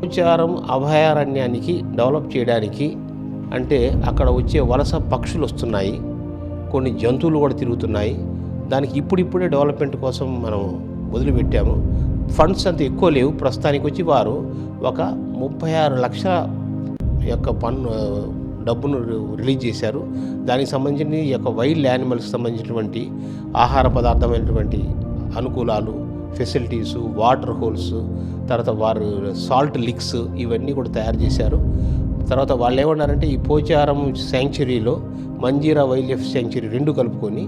Pocharam అభయారణ్యానికి develop చేయడానికి అంటే అక్కడ వచ్చే వలస పక్షులు వస్తున్నాయి. కొన్ని జంతువులు కూడా తిరుగుతున్నాయి. దానికి ఇప్పుడిప్పుడే డెవలప్మెంట్ కోసం మనం వదిలిపెట్టాము. ఫండ్స్ అంత ఎక్కువ లేవు. ప్రస్తుతానికి వచ్చి వారు ఒక ముప్పై ఆరు లక్షల యొక్క పన్ను డబ్బును రిలీజ్ చేశారు. దానికి సంబంధించిన ఈ యొక్క వైల్డ్ యానిమల్స్కి సంబంధించినటువంటి ఆహార పదార్థమైనటువంటి అనుకూలాలు ఫెసిలిటీస్ వాటర్ హోల్స్ తర్వాత వారు సాల్ట్ లిక్స్ ఇవన్నీ కూడా తయారు చేశారు. తర్వాత వాళ్ళు ఏమన్నారంటే ఈ పోచారం శాంక్చురీలో మంజీరా వైల్డ్ లైఫ్ శాంక్చురీ రెండు కలుపుకొని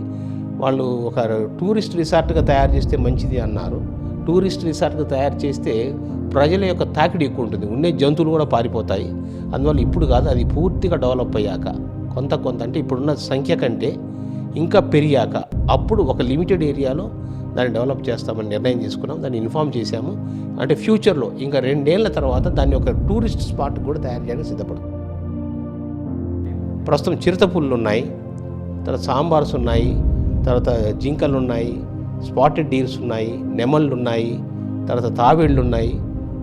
వాళ్ళు ఒక టూరిస్ట్ రిసార్ట్గా తయారు చేస్తే మంచిది అన్నారు. టూరిస్ట్ రిసార్ట్గా తయారు చేస్తే ప్రజల యొక్క తాకిడి ఎక్కువ ఉంటుంది. ఉండే జంతువులు కూడా పారిపోతాయి. అందువల్ల ఇప్పుడు కాదు అది పూర్తిగా డెవలప్ అయ్యాక కొంత కొంత అంటే ఇప్పుడున్న సంఖ్య కంటే ఇంకా పెరిగాక అప్పుడు ఒక లిమిటెడ్ ఏరియాలో దాన్ని డెవలప్ చేస్తామని నిర్ణయం తీసుకున్నాం దాన్ని ఇన్ఫామ్ చేశాము. అంటే ఫ్యూచర్లో ఇంకా రెండేళ్ళ తర్వాత దాన్ని ఒక టూరిస్ట్ స్పాట్ కూడా తయారు చేయడానికి సిద్ధపడుతుంది ప్రస్తుతం చిరుతపుళ్ళు ఉన్నాయి తర్వాత సాంబార్స్ ఉన్నాయి తర్వాత జింకలు ఉన్నాయి స్పాటెడ్ డీల్స్ ఉన్నాయి నెమళ్ళు ఉన్నాయి తర్వాత తాబేళ్ళు ఉన్నాయి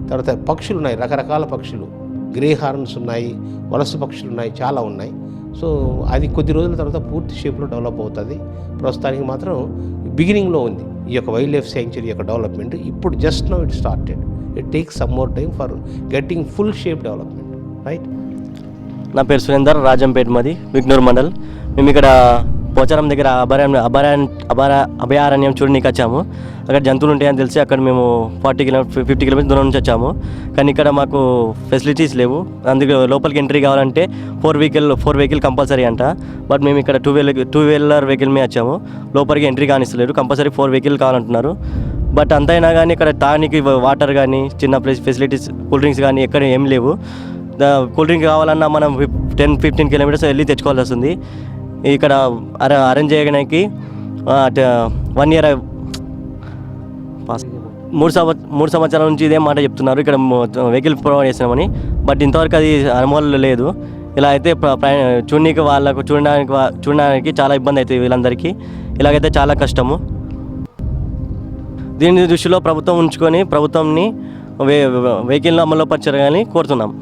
తర్వాత పక్షులు ఉన్నాయి రకరకాల పక్షులు. గ్రే హార్న్స్ ఉన్నాయి వలస పక్షులు ఉన్నాయి చాలా ఉన్నాయి. సో అది కొద్ది రోజుల తర్వాత పూర్తి షేప్లో డెవలప్ అవుతుంది. ప్రస్తుతానికి మాత్రం బిగినింగ్లో ఉంది. ఈ యొక్క వైల్డ్ లైఫ్ సాంక్చురీ యొక్క డెవలప్మెంట్ ఇప్పుడు just now it started. It takes some more time for getting full shape development. Right? నా పేరు సురేందర్ రాజంపేట మాది విగ్నూర్ మండల్. మేము ఇక్కడ పోచారం దగ్గర అభయారణ్యం అభయారణ్యం అభయ అభయారణ్యం చూడడానికి వచ్చాము. అక్కడ జంతువులు ఉంటాయని తెలిసి అక్కడ మేము ఫార్టీ కిలోమీటర్ ఫిఫ్టీ కిలోమీటర్స్ దూరం నుంచి వచ్చాము. కానీ ఇక్కడ మాకు ఫెసిలిటీస్ లేవు. అందుకే లోపలికి ఎంట్రీ కావాలంటే four vehicle four vehicle compulsory అంట. బట్ మేము ఇక్కడ two wheeler two wheeler vehicle మీద వచ్చాము. లోపలికి ఎంట్రీ కానిస్తలేరు కంపల్సరీ ఫోర్ వెహికల్ కావాలంటున్నారు. బట్ అంతైనా కానీ ఇక్కడ తానికి వాటర్ కానీ చిన్న ప్లేస్ ఫెసిలిటీస్ కూల్ డ్రింక్స్ కానీ ఎక్కడ ఏం లేవు. కూల్ డ్రింక్ కావాలన్నా మనం టెన్ ఫిఫ్టీన్ కిలోమీటర్స్ వెళ్ళి తెచ్చుకోవాల్సి వస్తుంది. ఇక్కడ అర అరేంజ్ చేయడానికి వన్ ఇయర్ మూడు సంవ మూడు సంవత్సరాల నుంచి ఇదే మాట చెప్తున్నారు ఇక్కడ వెహికల్ ప్రొవైడ్ చేసినామని బట్ ఇంతవరకు అది అనుమతులు లేదు. ఇలా అయితే ప్రయా- చూడడానికి వాళ్ళకు చూడడానికి చూడడానికి చాలా ఇబ్బంది అవుతుంది వీళ్ళందరికీ. ఇలాగైతే చాలా కష్టము. దీని దృష్టిలో ప్రభుత్వం ఉంచుకొని ప్రభుత్వంని వెహికల్ వెహికల్ని అమలు కోరుతున్నాం.